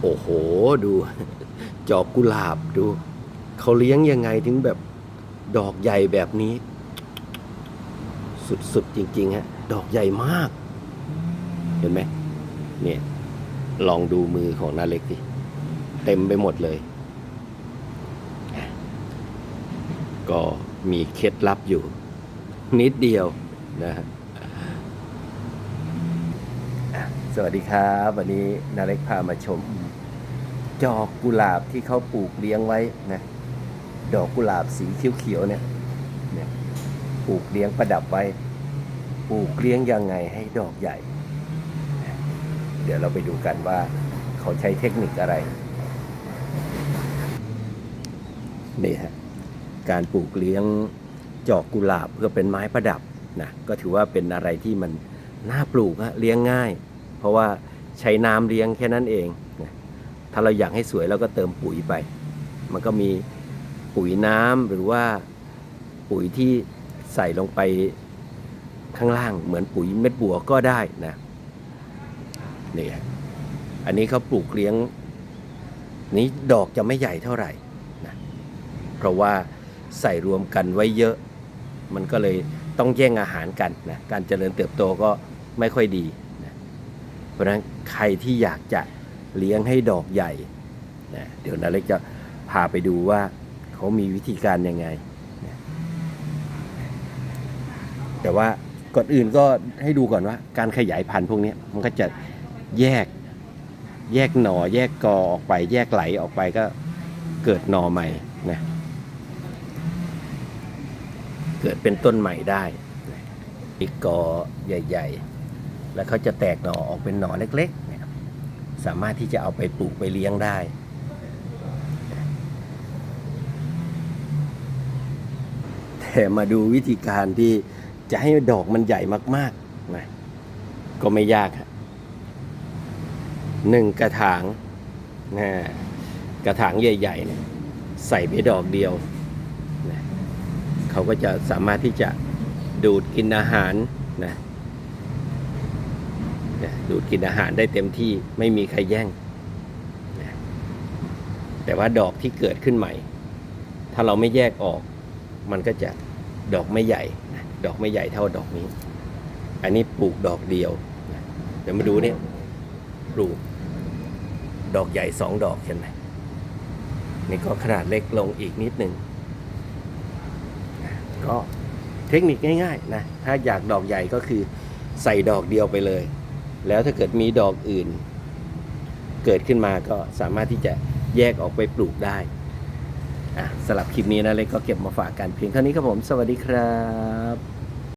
โอ้โหดูจอกกุหลาบดูเขาเลี้ยงยังไงถึงแบบดอกใหญ่แบบนี้ สุดๆจริงๆฮะดอกใหญ่มาก เห็นไหมเนี่ยลองดูมือของนาเล็กดิเต็มไปหมดเลย ก็มีเคล็ดลับอยู่ นิดเดียวนะฮะอะ สวัสดีครับ วันนี้นาเล็กพามาชม จอกกุหลาบที่เขาปลูกเลี้ยงไว้นะดอกกุหลาบสีเขียวๆเนี่ยเนี่ยปลูกเลี้ยงประดับไว้ ปลูกเลี้ยงยังไงให้ดอกใหญ่ เดี๋ยวเราไปดูกันว่า เขาใช้เทคนิคอะไรนี่ฮะการปลูกเลี้ยงจอกกุหลาบเพื่อเป็นไม้ประดับนะก็ถือว่าเป็นอะไรที่มันน่าปลูกฮะเลี้ยงง่าย เพราะว่าใช้น้ำเลี้ยงแค่นั้นเองนะถ้าเราอยากให้สวยเราก็เติมปุ๋ยไป มันก็มีปุ๋ยน้ำหรือว่าปุ๋ยที่ใส่ลงไปข้างล่างเหมือนปุ๋ยเม็ดบัวก็ได้นะนี่อันนี้เขาปลูกเลี้ยง นี้ดอกจะไม่ใหญ่เท่าไหร่นะเพราะว่าใส่รวมกันไว้เยอะ มันก็เลยต้องแย่งอาหารกันนะการเจริญเติบโตก็ไม่ค่อยดี ราะฉะนั้นใครที่อยากจะเลี้ยงให้ดอกใหญ่นะเดี๋ยวนาเล็กจะพาไปดูว่าเขามีวิธีการยังไงนะแต่ว่าก่อนอื่นก็ให้ดูก่อนว่า การขยายพันธุ์พวกนี้มันก็จะแยกแยกหน่อแยกกอออกไป แยกไหลออกไปก็เกิดหน่อใหม่นะเกิดเป็นต้นใหม่ได้อีกกอใหญ่ ๆ แล้วเขาจะแตกหน่อออกเป็นหน่อเล็กๆนะครับสามารถที่จะเอาไปปลูกไปเลี้ยงได้แต่มาดูวิธีการที่จะให้ดอกมันใหญ่มากๆนะก็ไม่ยากฮะหนึ่งกระถางนะกระถางใหญ่ๆเนี่ยใส่ไปดอกเดียวนะเขาก็จะสามารถที่จะดูดกินอาหารนะ นะดูดกินอาหารได้เต็มที่ไม่มีใครแย่งนะแต่ว่าดอกที่เกิดขึ้นใหม่ ถ้าเราไม่แยกออก มันก็จะดอกไม่ใหญ่นะดอกไม่ใหญ่เท่าดอกนี้ อันนี้ปลูกดอกเดียวนะเดี๋ยวมาดูเนี่ยปลูกดอกใหญ่สองดอกเห็นไหมนี่ก็ขนาดเล็กลงอีกนิดหนึ่งก็เทคนิคง่ายๆนะถ้าอยากดอกใหญ่ก็คือใส่ดอกเดียวไปเลย แล้วถ้าเกิดมีดอกอื่น เกิดขึ้นมาก็สามารถที่จะแยกออกไปปลูกได้สลับคลิปนี้นะเล็กก็เก็บมาฝากกันเพียงเท่านี้ครับผม สวัสดีครับ